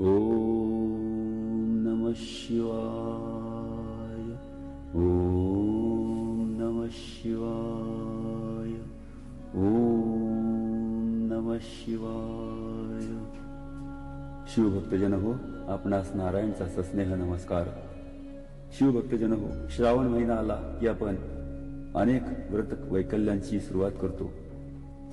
ओम नम शिवाय ओम नम शिवाय ओम नम शिवाय। शिवभक्तजन हो आपणास नारायणचा सस्नेह नमस्कार। शिवभक्तजन हो श्रावण महिना आला की आपण अनेक व्रत वैकल्यांची सुरुवात करतो।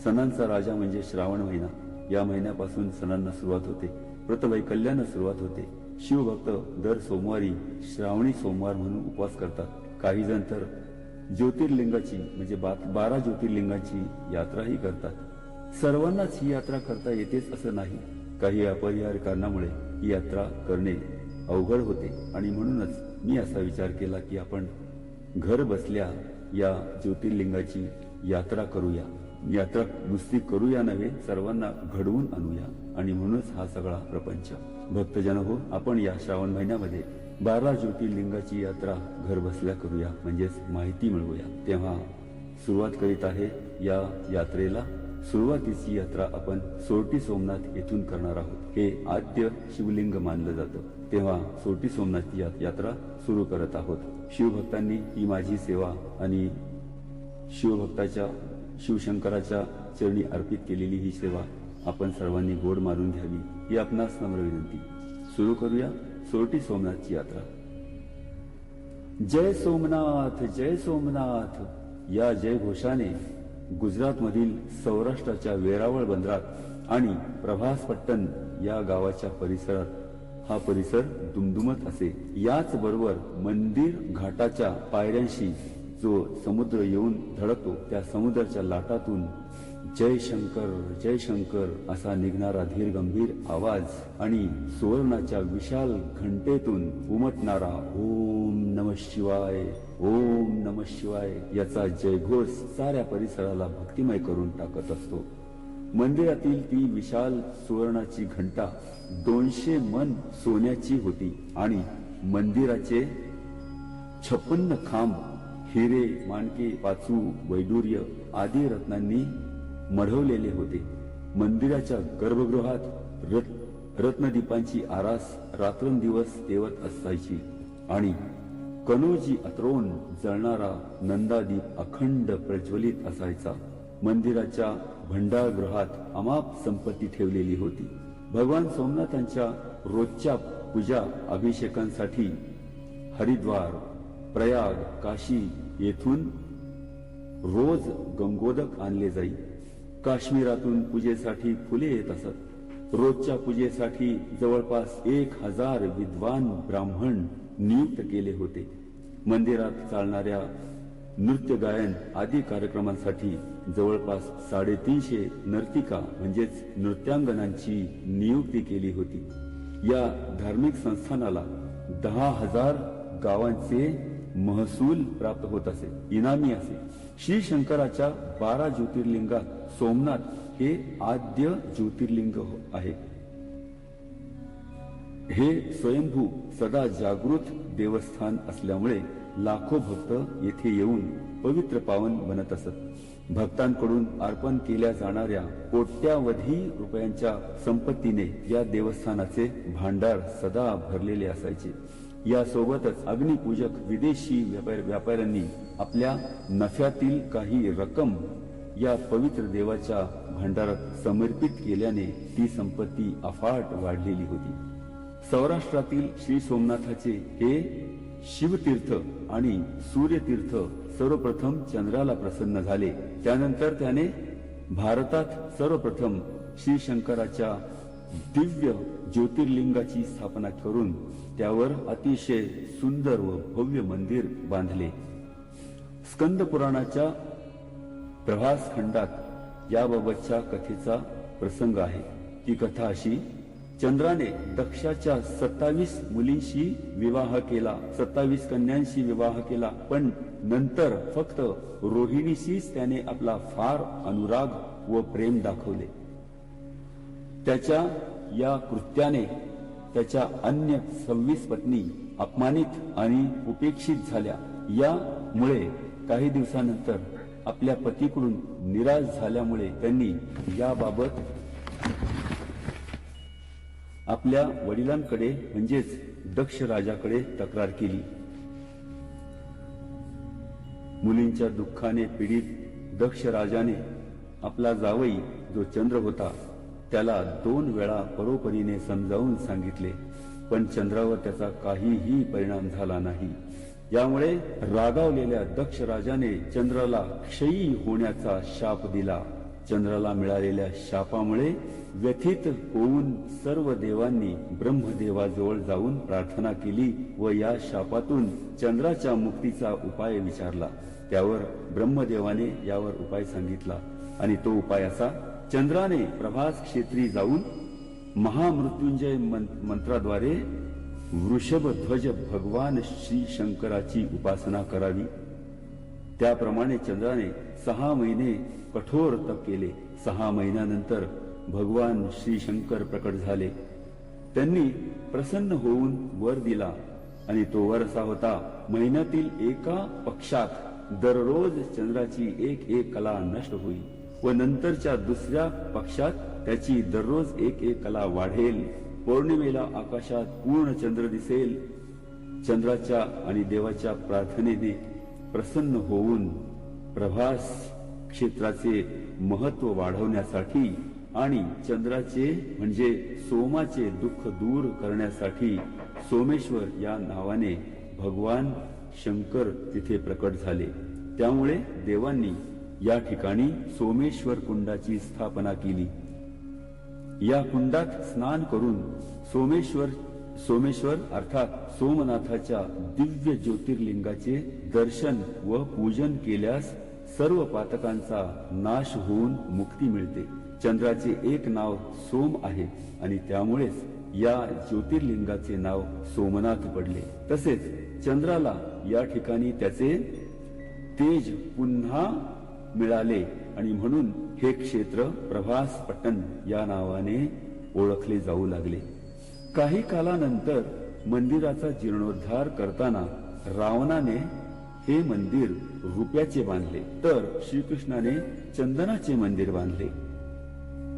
सणांचा राजा म्हणजे श्रावण महिना। या महिन्यापासून सणांना सुरुवात होते। व्रतवैकल्यानं सुरुवात होते. शिवभक्त दर सोमवारी श्रावणी सोमवार म्हणून उपवास करतात. काही जण तर ज्योतिर्लिंगाची म्हणजे बारा ज्योतिर्लिंगाची यात्राही करतात. सर्वांनाच ही यात्रा करता येतेच असं नाही. काही अपरिहार्य कारणामुळे ही यात्रा करणे अवघड होते. आणि म्हणूनच मी असा विचार केला की आपण घर बसल्या या ज्योतिर्लिंगाची यात्रा करूया. यात्रा नुसती करूया नव्हे सर्वांना घडवून आणूया. आणि म्हणूनच हा सगळा प्रपंच. भक्तजन हो आपण या श्रावण महिन्यामध्ये बारा ज्योतिर्लिंगाची यात्रा घर बसल्या करूया. म्हणजेच माहिती मिळवूया. तेव्हा सुरुवात करीत आहे या यात्रेला. सुरुवातीची यात्रा आपण सोरटी सोमनाथ येथून करणार आहोत. हे आद्य शिवलिंग मानलं जातं. तेव्हा सोरटी सोमनाथ यात्रा सुरू करत आहोत. शिवभक्तांनी ही माझी सेवा आणि शिवभक्ताच्या शिवशंकराच्या चरणी अर्पित केलेली ही सेवा आपण सर्वांनी गोड मारून घ्यावी ही आपणास नम्र विनंती. सुरू करूया सोरटी सोमनाथची यात्रा. जय सोमनाथ जय सोमनाथ. या जयघोषाने गुजरातमधील सौराष्ट्राच्या वेरावळ बंदरात आणि प्रभासपट्टण या गावाच्या परिसरात हा परिसर दुमदुमत असे. याच बरोबर मंदिर घाटाच्या पायऱ्यांशी जो समुद्र येऊन धडकतो त्या समुद्राच्या लाटातून जय शंकर जय शंकर असा निघणारा धीर गंभीर आवाज आणि सुवर्णाच्या विशाल घंटेतून उमटणारा ओम नम शिवाय ओम नम शिवाय याचा जयघोष साऱ्या परिसराला भक्तिमय करून टाकत असतो. मंदिरातील ती विशाल सुवर्णाची घंटा दोनशे मन सोन्याची होती आणि मंदिराचे छप्पन्न खांब हिरे माणके पाचू वैडूर्य आदी रत्नांनी मढवलेले होते. मंदिराच्या गर्भगृहात रत रत्नदीपांची आरास रात्रंदिवस तेवत असायची. आणि कनोजी अत्रोन जळणारा नंदादीप अखंड प्रज्वलित असायचा. मंदिराच्या भंडारगृहात अमाप संपत्ती ठेवलेली होती. भगवान सोमनाथांच्या रोजच्या पूजा अभिषेकांसाठी हरिद्वार प्रयाग काशी येथून रोज गंगोदक आणले जाई. काश्मीरातून पूजेसाठी फुले येत असत. रोजच्या पूजेसाठी जवळपास एक हजार विद्वान ब्राह्मण नियुक्त केले होते. मंदिरात चालणाऱ्या नृत्य गायन आदी कार्यक्रमांसाठी जवळपास साडेतीनशे नर्तिका म्हणजेच नृत्यांगनांची नियुक्ती केली होती. या धार्मिक संस्थानाला दहा हजार गावांचे महसूल प्राप्त होत असे इनामी असे. श्री शंकराच्या बारा ज्योतिर्लिंगात सोमनाथ हे आद्य ज्योतिर्लिंग हो- आहे. हे स्वयंभू सदा जागृत देवस्थान असल्यामुळे लाखो भक्त येथे येऊन पवित्र पावन बनत असत. भक्तांकडून अर्पण केल्या जाणाऱ्या कोट्यावधी रुपयांच्या संपत्तीने या देवस्थानाचे भांडार सदा भरलेले असायचे. यासोबतच अग्निपूजक विदेशी व्यापाऱ्यांनी आपल्या नफ्यातील काही रक्कम या पवित्र देवाच्या भांडारात समर्पित केल्याने ती संपत्ती अफाट वाढलेली होती. सौराष्ट्रातील श्री सोमनाथाचे हे शिवतीर्थ आणि सूर्यतीर्थ सर्वप्रथम चंद्राला प्रसन्न झाले. त्यानंतर त्याने भारतात सर्वप्रथम श्री शंकराच्या दिव्य ज्योतिर्लिंगाची स्थापना करून त्यावर अतिशय सुंदर व भव्य मंदिर बांधले. स्कंद पुराणाच्या प्रभास खंडात याबाबतच्या कथेचा प्रसंग आहे. ती कथा अशी चंद्राने दक्षाच्या सत्तावीस मुलींशी विवाह केला सत्तावीस कन्यांशी विवाह केला पण नंतर फक्त रोहिणीशीच त्याने आपला फार अनुराग व प्रेम दाखवले. त्याच्या या कृत्याने त्याच्या अन्य सव्वीस पत्नी अपमानित आणि उपेक्षित झाल्या. यामुळे काही दिवसानंतर आपल्या पतीकडून निराश झाल्यामुळे त्यांनी याबाबत आपल्या वडिलांकडे म्हणजेच दक्ष राजाकडे तक्रार केली. मुलींच्या दुःखाने पीडित दक्ष राजाने आपला जावई जो चंद्र होता त्याला दोन वेळा परोपरीने समजावून सांगितले पण चंद्रावर त्याचा काहीही परिणाम झाला नाही. यामुळे रागावलेल्या दक्ष राजाने चंद्राला क्षयी होण्याचा शाप दिला. चंद्राला मिळालेल्या शापामुळे व्यथित होऊन सर्व देवांनी ब्रह्मदेवाजवळ जाऊन प्रार्थना केली व या शापातून चंद्राच्या मुक्तीचा उपाय विचारला. त्यावर ब्रह्मदेवाने यावर उपाय सांगितला आणि तो उपाय असा चंद्राने प्रभास क्षेत्री जाऊन महामृत्युंजय मंत्राद्वारे वृषभ ध्वज भगवान श्री शंकराची उपासना करावी. त्याप्रमाणे चंद्राने सहा महिने कठोर तप केले. सहा महिन्यानंतर भगवान श्री शंकर प्रकट झाले. त्यांनी प्रसन्न होऊन वर दिला आणि तो वर असा होता. महिन्यातील एका पक्षात दररोज चंद्राची एक एक कला नष्ट होईल व नंतरच्या दुसऱ्या पक्षात त्याची दररोज एक एक कला वाढेल. पौर्णिमेला आकाशात पूर्ण चंद्र दिसेल. चंद्राच्या आणि देवाच्या प्रार्थनेने प्रसन्न होऊन प्रभास क्षेत्राचे महत्त्व वाढवण्यासाठी आणि चंद्राचे म्हणजे सोमाचे दुःख दूर करण्यासाठी सोमेश्वर या नावाने भगवान शंकर तिथे प्रकट झाले. त्यामुळे देवांनी या ठिकाणी सोमेश्वर कुंडाची स्थापना केली. या कुंडात स्नान करून सोमेश्वर सोमेश्वर अर्थात सोमनाथाच्या दिव्य ज्योतिर्लिंगाचे दर्शन व पूजन केल्यास सर्व पातकांचा नाश होऊन मुक्ती मिळते. चंद्राचे एक नाव सोम आहे आणि त्यामुळेच या ज्योतिर्लिंगाचे नाव सोमनाथ पडले. तसेच चंद्राला या ठिकाणी त्याचे तेज पुन्हा मिळाले. आणि म्हणून हे क्षेत्र प्रभासपट्टण या नावाने ओळखले जाऊ लागले. काही कालानंतर मंदिराचा जीर्णोद्धार करताना रावणाने हे मंदिर रुपयाचे बांधले तर श्रीकृष्णाने चंदनाचे मंदिर बांधले.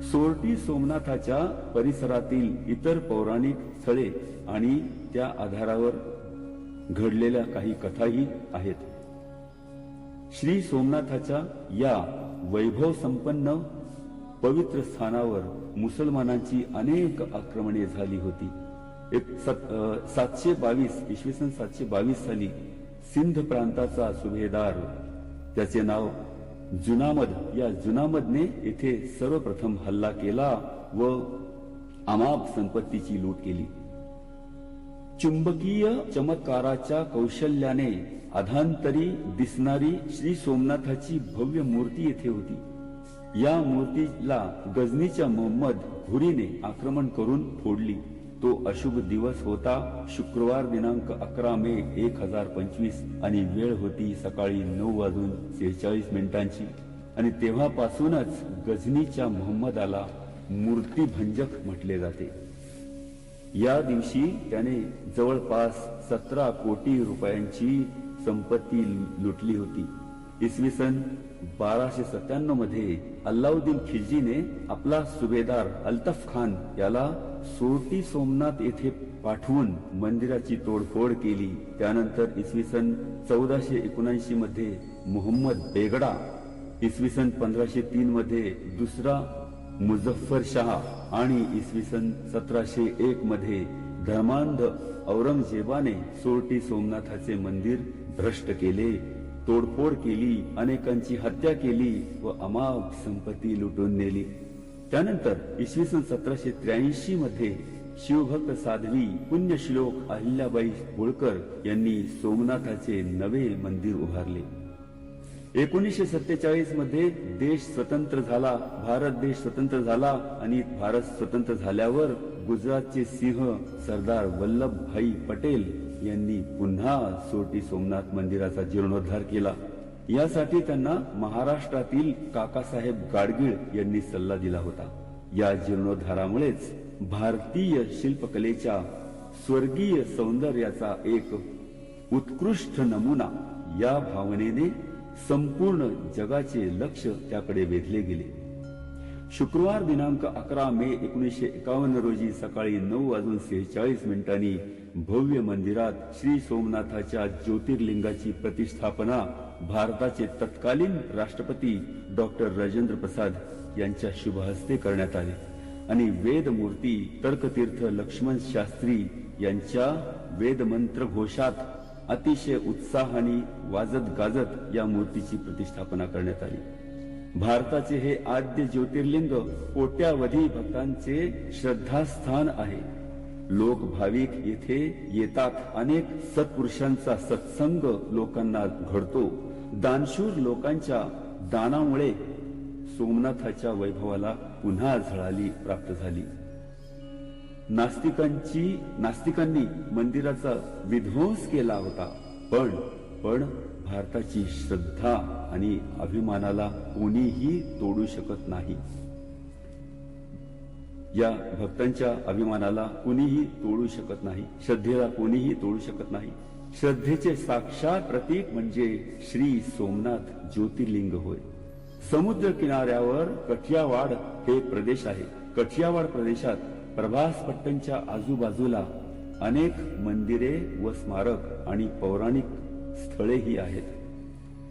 सोरटी सोमनाथाच्या परिसरातील इतर पौराणिक स्थळे आणि त्या आधारावर घडलेल्या काही कथाही आहेत. श्री सोमनाथाच्या या वैभव संपन्न पवित्र स्थानावर मुसलमानांची अनेक आक्रमणे झाली होती. एक सातशे बावीस इसवी सन सातशे बावीस साली सिंध प्रांताचा सुभेदार त्याचे नाव जुनामद. या जुनामदने येथे सर्वप्रथम हल्ला केला व अमाप संपत्तीची लूट केली. चुंबकीय चमत्काराच्या कौशल्याने अधांतरी दिसणारी श्री सोमनाथाची भव्य मूर्ती येथे होती. या मूर्तीला गजनीच्या मोहम्मद घुरीने आक्रमण करून फोडली. तो अशुभ दिवस होता. शुक्रवार दिनांक अकरा मे एक हजार पंचवीस आणि वेळ होती सकाळी नऊ वाजून सेहेचाळीस मिनिटांची. आणि तेव्हापासूनच गजनीच्या मोहम्मदाला मूर्तीभंजक म्हटले जाते. या दिवशी त्याने जवळपास सतरा कोटी रुपयांची संपत्ती लुटली होती. इसवी सन बाराशे सत्त्याण्णवमध्ये अल्लाउद्दीन खिलजीने आपला सुभेदार अल्तफ खान याला सोरटी सोमनाथ येथे पाठवून मंदिराची तोडफोड केली. त्यानंतर इसवी सन चौदाशे एकोणऐंशी मध्ये मोहम्मद बेगडा इसवी सन पंधराशे तीन मध्ये दुसरा मुझफ्फर शाह आणि इसवी सन सतराशे एक मध्ये धर्मांध औरंगजेबाने सोरटी सोमनाथाचे मंदिर भ्रष्ट केले तोडफोड केली अनेकांची हत्या केली व अमाव संपत्ती लुटून नेली. त्यानंतर इसवी सन सतराशे त्र्याऐंशी मध्ये शिवभक्त साध्वी पुण्यश्लोक अहिल्याबाई होळकर यांनी सोमनाथाचे नवे मंदिर उभारले. एकोणीसशे सत्तेचाळीसमध्ये देश स्वतंत्र झाला भारत देश स्वतंत्र झाला आणि भारत स्वतंत्र झाल्यावर गुजरातचे सिंह सरदार वल्लभभाई पटेल यांनी पुन्हा सोटी सोमनाथ मंदिराचा जीर्णोद्धार केला. यासाठी त्यांना महाराष्ट्रातील काकासाहेब गाडगीळ यांनी सल्ला दिला होता. या जीर्णोद्धारामुळेच भारतीय शिल्पकलेच्या स्वर्गीय सौंदर्याचा एक उत्कृष्ट नमुना या भावनेने संपूर्ण जगाचे लक्ष त्याकडे वेधले गेले. शुक्रवार दिनांक अकरा मे एकोणीसशे एकावन्न रोजी सकाळी नऊ वाजून सेहेचाळीस मिनिटांनी भव्य मंदिरात श्री सोमनाथाच्या ज्योतिर्लिंगाची प्रतिष्ठापना भारताचे तत्कालीन राष्ट्रपती डॉक्टर राजेंद्र प्रसाद यांच्या शुभ हस्ते करण्यात आले आणि वेदमूर्ती तर्कतीर्थ लक्ष्मण शास्त्री यांच्या वेदमंत्र घोषात अतिशय उत्साहाने वाजत गाजत या मूर्तीची प्रतिष्ठापना करण्यात आली. भारताचे हे आद्य ज्योतिर्लिंग कोट्यावधी भक्तांचे श्रद्धास्थान आहे. लोक भाविक येथे येतात. अनेक सत्पुरुषांचा सत्संग लोकांना घडतो. दानशूर लोकांच्या दानामुळे सोमनाथाच्या वैभवाला पुन्हा झळाली प्राप्त झाली. नास्तिकांची नास्तिकांनी मंदिराचा विध्वंस केला होता. पण पण भारताची श्रद्धा आणि अभिमानाला कोणीही तोडू शकत नाही. या भक्तांच्या अभिमानाला कोणीही तोडू शकत नाही. श्रद्धेला कोणीही तोडू शकत नाही. श्रद्धेचे साक्षात प्रतीक म्हणजे श्री सोमनाथ ज्योतिर्लिंग होय. समुद्र किनाऱ्यावर कठियावाड हे प्रदेश आहे. कठियावाड प्रदेशात प्रभास पट्टणच्या आजूबाजूला अनेक मंदिरे व स्मारक आणि पौराणिक स्थळेही आहेत.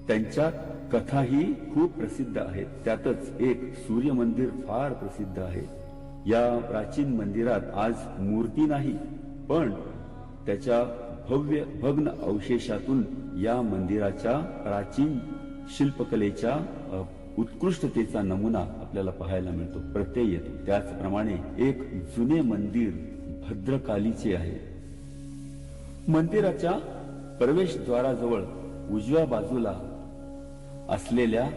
त्यांच्या कथाही खूप प्रसिद्ध आहेत. त्यातच एक सूर्य मंदिर फार प्रसिद्ध आहे. या प्राचीन मंदिरात आज मूर्ती नाही पण त्याच्या भव्य भग्न अवशेषातून या मंदिराच्या प्राचीन शिल्पकलेच्या उत्कृष्टतेचा नमुना आपल्याला पाहायला मिळतो. प्रत्यय येतो. त्याचप्रमाणे एक जुने मंदिर भद्रकालीचे आहे. मंदिराच्या प्रवेशद्वाराजवळ उजव्या बाजूला असलेल्या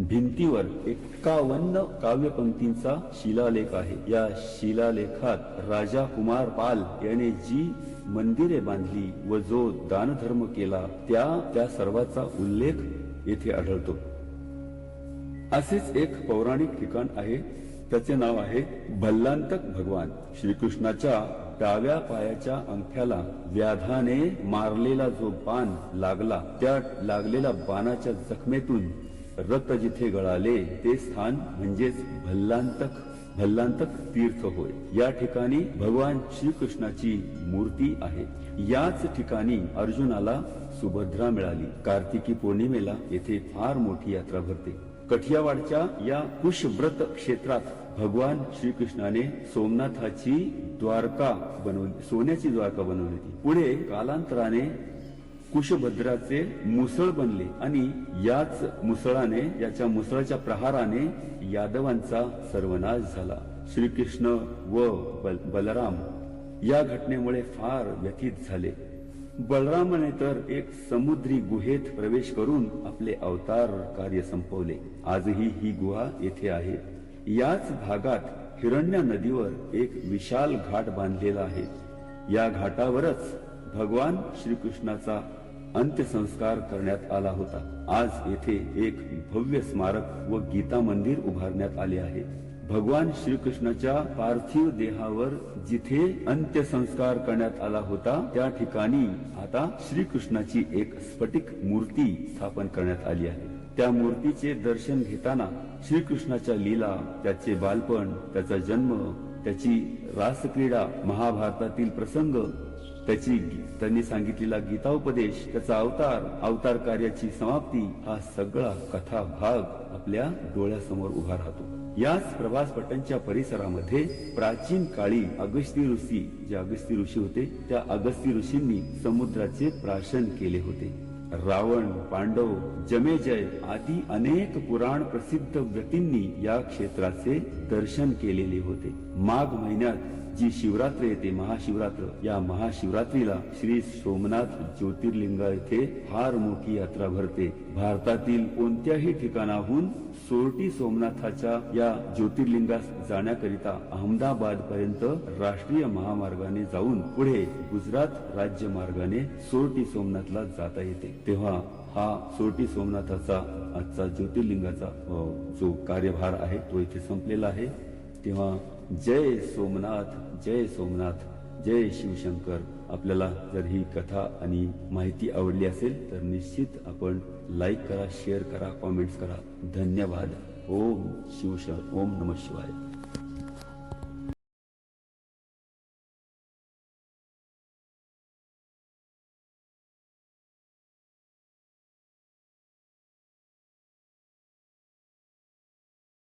भिंतीवर एक्कावन्न काव्यपंक्तींचा शिलालेख आहे. या शिलालेखात राजा कुमार पाल याने जी मंदिरे बांधली व जो दानधर्म केला त्या त्या सर्वाचा उल्लेख येथे आढळतो. असेच एक पौराणिक ठिकाण आहे. त्याचे नाव आहे भल्लांतक भगवान. श्रीकृष्णाच्या डाव्या पायाच्या अंगठ्याला व्याधाने मारलेला जो बाण लागला त्या लागलेल्या बाणाच्या जखमेतून रक्त जिथे गळाले ते स्थान म्हणजेच भल्लांतक भल्लांतक तीर्थ होय. या ठिकाणी भगवान श्रीकृष्णाची मूर्ती आहे. याच ठिकाणी अर्जुनाला सुभद्रा मिळाली. कार्तिकी पौर्णिमेला येथे फार मोठी यात्रा भरते. कठियावाडच्या या कुशव्रत क्षेत्रात भगवान श्रीकृष्णाने सोमनाथाची द्वारका बनवली सोन्याची द्वारका बनवली होती. पुढे कालांतराने कुशभद्राचे मुसळ बनले आणि याच मुसळाने याच्या मुसळाच्या प्रहाराने यादवांचा सर्वनाश झाला. श्रीकृष्ण व बल- बलराम या घटनेमुळे फार व्यथित झाले. बलरामाने तर एक समुद्री गुहेत प्रवेश करून आपले अवतार कार्य संपवले. आजही ही गुहा येथे आहे. याच भागात हिरण्या नदीवर एक विशाल घाट बांधलेला आहे. या घाटावरच भगवान श्रीकृष्णाचा अंत्यसंस्कार करण्यात आला होता. आज येथे एक भव्य स्मारक व गीता मंदिर उभारण्यात आले आहे. भगवान श्रीकृष्णाच्या पार्थिव देहावर जिथे अंत्यसंस्कार करण्यात आला होता त्या ठिकाणी आता श्रीकृष्णाची एक स्फटिक मूर्ती स्थापन करण्यात आली आहे. त्या मूर्तीचे दर्शन घेताना श्रीकृष्णाच्या लीला त्याचे बालपण त्याचा जन्म त्याची रासक्रीडा महाभारतातील प्रसंग त्याची त्यांनी सांगितलेला गीताउपदेश त्याचा अवतार अवतार कार्याची समाप्ती हा सगळा कथा भाग आपल्या डोळ्यासमोर उभा राहतो. याच प्रभास पट्टणच्या परिसरामध्ये प्राचीन काळी अगस्ती ऋषी जे अगस्ती ऋषी होते त्या अगस्ती ऋषींनी समुद्राचे प्राशन केले होते. रावण पांडव जमेजय आदी अनेक पुराण प्रसिद्ध व्यक्तींनी या क्षेत्राचे दर्शन केलेले होते. माघ महिन्यात जी शिवरात्र येते महाशिवरात्र या महाशिवरात्रीला श्री सोमनाथ ज्योतिर्लिंग येथे फार मोठी यात्रा भरते. भारतातील कोणत्याही ठिकाणाहून सोरटी सोमनाथाच्या या ज्योतिर्लिंगास जाण्याकरिता अहमदाबाद पर्यंत राष्ट्रीय महामार्गाने जाऊन पुढे गुजरात राज्य मार्गाने सोरटी सोमनाथला जाता येते. तेव्हा हा सोरटी सोमनाथाचा आजचा ज्योतिर्लिंगाचा जो कार्यभार आहे तो इथे संपलेला आहे. तेव्हा जय सोमनाथ जय सोमनाथ जय शिवशंकर. आपल्याला जर ही कथा आणि माहिती आवडली असेल तर निश्चित आपण लाईक करा शेअर करा कॉमेंट्स करा. धन्यवाद. ओम शिव ओम नम शिवाय.